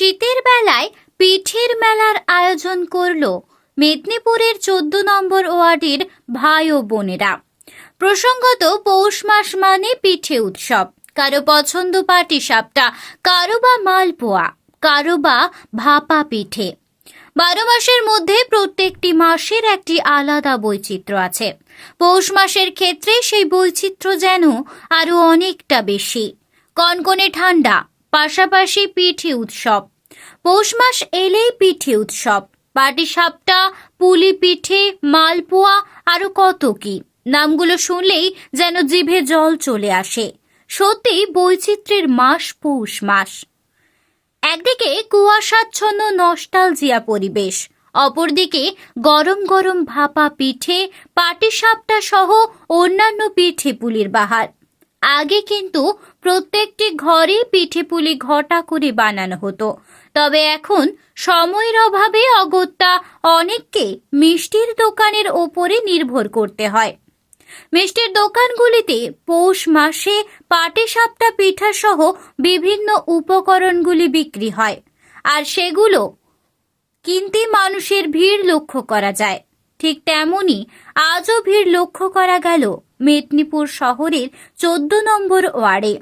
শীতের বেলায় পিঠের মেলার আয়োজন করল মেদিনীপুরের চোদ্দ নম্বর ওয়ার্ডের ভাই ও বোনেরা। প্রসঙ্গত পৌষ মাস মানে পিঠে উৎসব। কারও পছন্দ পাটি সাপটা, কারও বা মালপোয়া, কারও বা ভাপা পিঠে। বারো মাসের মধ্যে প্রত্যেকটি মাসের একটি আলাদা বৈচিত্র্য আছে। পৌষ মাসের ক্ষেত্রে সেই বৈচিত্র্য যেন আরও অনেকটা বেশি। কনকনে ঠান্ডা পাশাপাশি পিঠি উৎসব। পৌষ মাস এলেই পিঠি উৎসব। পাটিসাপটা পুলি পিঠে, মালপোয়া, আরও কত কি। নামগুলো শুনলেই যেন জিভে জল চলে আসে। সত্যি বৈচিত্র্যের মাস পৌষ মাস। একদিকে কুয়াশাচ্ছন্ন নস্টালজিয়া পরিবেশ, অপরদিকে গরম গরম ভাপা পিঠে পাটিসাপটা সহ অন্যান্য পিঠে পুলির বাহার। আগে কিন্তু প্রত্যেকটি ঘরে পিঠে পুলি ঘটা করে বানানো হতো। তবে এখন সময়ের অভাবে অগত্যা অনেককে মিষ্টির দোকানের ওপরে নির্ভর করতে হয়। মিষ্টির দোকানগুলিতে পৌষ মাসে পাটিসাপটা পিঠা সহ বিভিন্ন উপকরণগুলি বিক্রি হয়। আর সেগুলো কিনতে মানুষের ভিড় লক্ষ্য করা যায়। ঠিক তেমনি আজও ভিড় লক্ষ্য করা গেল মেদিনীপুর শহরের চোদ্দ নম্বর ওয়ার্ডে।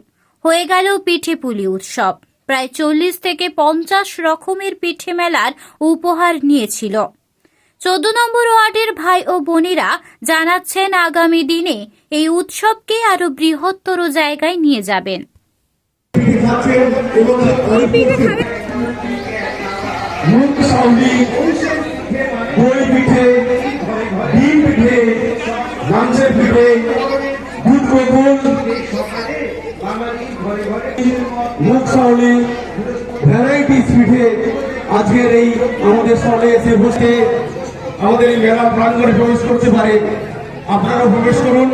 হয়ে গেল পিঠে পুলি উৎসব। প্রায় চল্লিশ থেকে পঞ্চাশ রকমের পিঠে মেলার উপহার নিয়েছিল। চোদ্দ নম্বর ওয়ার্ডের ভাই ও বোনেরা জানাচ্ছেন আগামী দিনে এই উৎসবকে আরও বৃহত্তর জায়গায় নিয়ে যাবেন। পিঠে ডিম পিঠে মাংসের পিঠে দুধ বকুল মুখ সাউলি ভ্যারাইটিস পিঠে আজকের এই আমাদের স্টলে এসে বসে আমাদের এই মেলা প্রাঙ্গণে প্রবেশ করতে পারে, আপনারাও প্রবেশ করুন,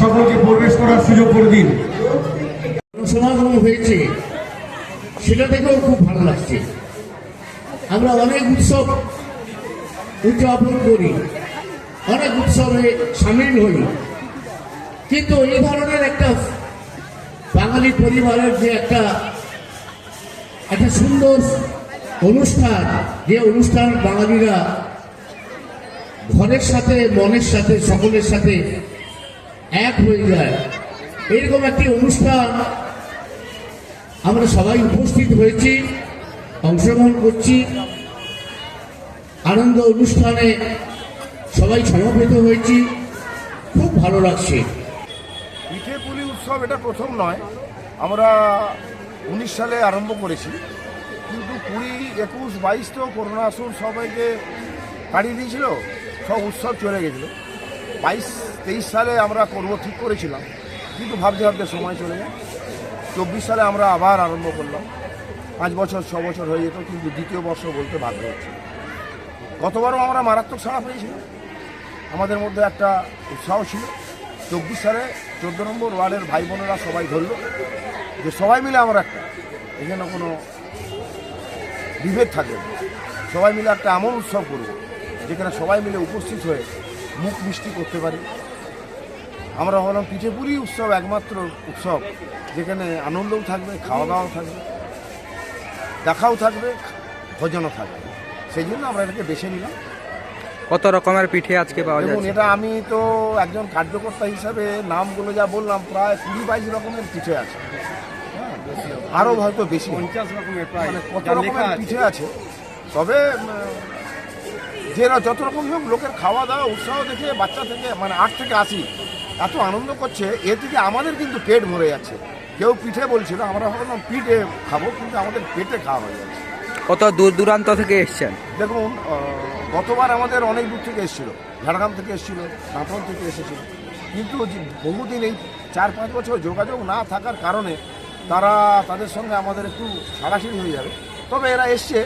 সকলকে প্রবেশ করার সুযোগ করে দিন। সমাগম হয়েছে, সেটা দেখেও খুব ভালো লাগছে। আমরা অনেক উৎসব উদযাপন করি, অনেক উৎসবে সামিল হই। কিন্তু এই ধরনের একটা বাঙালি পরিবারের যে একটা একটা সুন্দর অনুষ্ঠান, যে অনুষ্ঠান বাঙালিরা ঘরের সাথে, মনের সাথে, সকলের সাথে এক হয়ে যায়। এরকম একটি অনুষ্ঠান আমরা সবাই উপস্থিত হয়েছি, অংশগ্রহণ করছি। আনন্দ অনুষ্ঠানে সবাই সমবেত হয়েছি। খুব ভালো লাগছে। পিঠে পুলি উৎসব এটা প্রথম নয়। আমরা উনিশ সালে আরম্ভ করেছি। কুড়ি, একুশ, বাইশ তো করোনা আসুন, সবাইকে কাটিয়ে দিয়েছিল, সব উৎসব চলে গেছিল। বাইশ, তেইশ সালে আমরা করব ঠিক করেছিলাম, কিন্তু ভাবতে ভাবতে সময় চলে যায়। চব্বিশ সালে আমরা আবার আরম্ভ করলাম। পাঁচ বছর, ছ বছর হয়ে যেত, কিন্তু দ্বিতীয় বর্ষ বলতে বাধ্য হচ্ছে। গতবারও আমরা মারাত্মক সাড়া পেয়েছিলাম। আমাদের মধ্যে একটা উৎসাহ ছিল। চব্বিশ সালে চোদ্দ নম্বর ওয়ার্ডের ভাই বোনেরা সবাই ধরলো, যে সবাই মিলে আমরা একটা এখানে কোনো বিভেদ থাকে। সবাই মিলে একটা এমন উৎসব করব যেখানে সবাই মিলে উপস্থিত হয়ে মুখ মিষ্টি করতে পারি। আমরা হলাম পিঠেপুরি উৎসব একমাত্র উৎসব যেখানে আনন্দও থাকবে খাওয়া দাওয়াও থাকবে দেখাও থাকবে ভোজনও থাকবে। সেই জন্য আমরা এটাকে বেছে নিলাম। কত রকমের পিঠে আজকে পাওয়া দেখুন এটা আমি তো একজন কার্যকর্তা হিসাবে নামগুলো যা বললাম প্রায় কুড়ি বাইশ রকমের পিঠে আছে। আরও হয়তো বেশি প্রায় কত রকমের পিঠে আছে। তবে যে যত রকম হোক লোকের খাওয়া দাওয়া উৎসাহ দেখে বাচ্চা থেকে মানে আট থেকে আশি এত আনন্দ করছে এ থেকে আমাদের কিন্তু পেট ভরে যাচ্ছে। কেউ পিঠে বলছিল আমরা ভাবলাম পিঠে খাব কিন্তু আমাদের পেটে খাওয়া হয়ে যাচ্ছে। কত দূর দূরান্ত থেকে এসছেন? দেখুন গতবার আমাদের অনেক দূর থেকে এসেছিল। ঝাড়গ্রাম থেকে এসেছিল নাটন থেকে এসেছিল। কিন্তু বহুদিন এই চার পাঁচ বছর যোগাযোগ না থাকার কারণে তারা তাদের সঙ্গে আমাদের একটু সারাসারি হয়ে যাবে। তবে এরা এসছে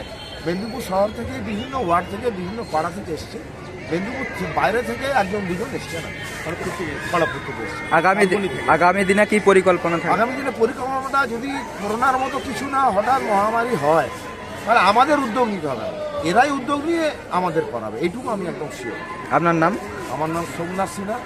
মেদিনীপুর শহর থেকে বিভিন্ন ওয়ার্ড থেকে বিভিন্ন পাড়া থেকে এসছে। মেদিনীপুর বাইরে থেকে একজন দুজন এসছে না। খড়গপুর থেকে এসছে। আগামী আগামী দিনে কি পরিকল্পনা থাকে আগামী দিনে পরিকল্পনাটা যদি করোনার মতো কিছু না হঠাৎ মহামারী হয় তাহলে আমাদের উদ্যোগ নিতে হবে। এরাই উদ্যোগ নিয়ে আমাদের করাবে। এইটুকু আমি একদম শিওর আপনার নাম? আমার নাম সোমনাথ সিনহা।